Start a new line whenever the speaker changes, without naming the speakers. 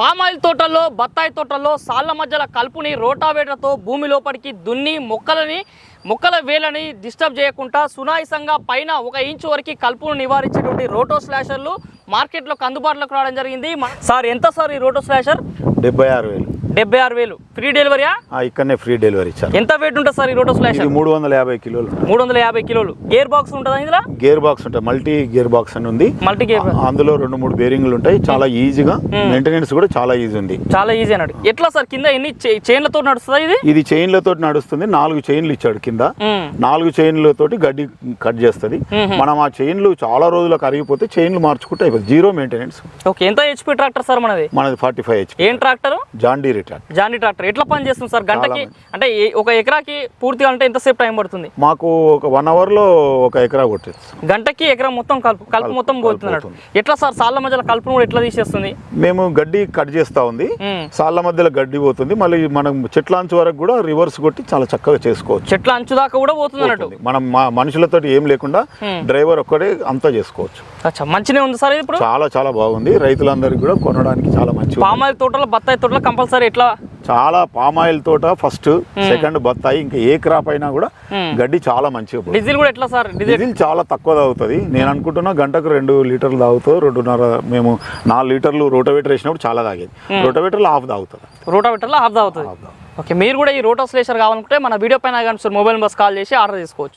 Palm oil తోటల్లో బత్తాయి తోటల్లో సాళ్ళ మధ్యల కలుపుని రోటావేటర్తో భూమి లోపలికి దున్ని మొక్కలని మొక్కల వేలని డిస్టర్బ్ చేయకుండా సునాయసంగా పైన ఒక ఇంచు వరకు కలుపును నివారించేటువంటి రోటో స్లాషర్లు మార్కెట్లోకి అందుబాటులోకి రావడం జరిగింది. సార్ ఎంత సార్ ఈ రోటో స్లాషర్?
డెబ్బై ఆరు వేలు.
డెబ్బై ఆరు వేలు. ఫ్రీ డెలివరీయా
ఆ, ఇక్కడనే ఫ్రీ డెలివరీ ఇచ్చారు
ఎంత వెయిట్ ఉంటుంది సార్ ఈ రోటో
ఇది
స్లాషర్
మూడు వందల యాభై కిలోలు.
మూడు వందల యాభై కిలోలు. గేర్ బాక్స్ ఉంటుందా ఇందులో?
గేర్ బాక్స్ ఉంటాయి మల్టీ గేర్ బాక్స్ అని ఉంది.
మల్టీ గేర్
అందులో రెండు మూడు బేరింగ్లు ఉంటాయి. చాలా ఈజీగా మెయింటెనెన్స్ కూడా చాలా ఈజీ ఉంది.
చాలా ఈజీ అన్నాడు. ఎట్లా సార్? కింద ఎన్ని చైన్లతో నడుస్తుందా ఇది?
ఇది చైన్లతో నడుస్తుంది. నాలుగు చైన్లు ఇచ్చాడు కింద.
మ్మ్.
నాలుగు చైన్లతోటి గడ్డి కట్ చేస్తుంది. మనం ఆ చైన్లు చాలా రోజులకు కరిగిపోతే చైన్లు మార్చుకుంటే అయిపోతుంది. జీరో మెయింటెనెన్స్
ఓకే ఎంత హెచ్పి ట్రాక్టర్ సార్ మనది?
మనది ఫార్టీ ఫైవ్ హెచ్
ఏం ట్రాక్టర్
జాండీ
జానీ ట్రాక్టర్. ఎట్లా పని చేస్తుంది సార్? గంటకి అంటే ఒక ఎకరాకి పూర్తిగా అంటే ఎంతసేపు టైం పడుతుంది?
మాకు ఒక వన్ అవర్లో ఒక ఎకరా కొట్టేది
గంటకి ఎకరం మొత్తం కలుపు కలుపు మొత్తం
కలుపు పోతుంది.
ఎట్లా సార్? సాళ్ళ మధ్యలో కలుపును కూడా ఎట్లా తీసేస్తుంది?
మేము గడ్డి కట్ చేస్తా ఉంది. సాళ్ళ మధ్యలో గడ్డి పోతుంది. మళ్ళీ మనం చెట్ల అంచు వరకు కూడా రివర్స్ కొట్టి చాలా చక్కగా చేసుకోవచ్చు.
చెట్ల అంచు దాకా కూడా పోతుంది అన్నట్టు.
మనం మా మనుషులతో ఏం లేకుండా డ్రైవర్ ఒక్కడే అంతా చేసుకోవచ్చు.
అచ్చా మంచిగా ఉంది సార్ ఇది ఇప్పుడు?
చాలా చాలా బాగుంది. రైతులందరికీ కూడా కొనడానికి చాలా ఉంది.
పామాయిల్ తోటలో బత్తాయి తోటలో కంపల్సరీ ఎట్లా?
చాలా పామాయిల్ తోట ఫస్ట్ సెకండ్ బత్తాయి ఇంకా ఏ క్రాప్ అయినా కూడా గడ్డి చాలా మంచిగా.
డీజిల్ కూడా ఎట్లా సార్? డీజిల్
చాలా తక్కువ తాగుతుంది. నేను అనుకుంటున్నా గంటకు రెండు లీటర్లు తాగుతుంది రెండున్నర మేము నాలుగు లీటర్లు రోటోవేటర్ వేసినప్పుడు చాలా తాగేది. రోటోవేటర్లో హాఫ్ తాగుతుంది.
రోటావెటర్లో
హాఫ్ తాగుతుంది.
ఓకే మీరు కూడా ఈ రోటో స్లేషర్ కావాలనుకుంటే మన వీడియో పైన కానీ మొబైల్ బస్ కాల్ చేసి ఆర్డర్ చేసుకోవచ్చు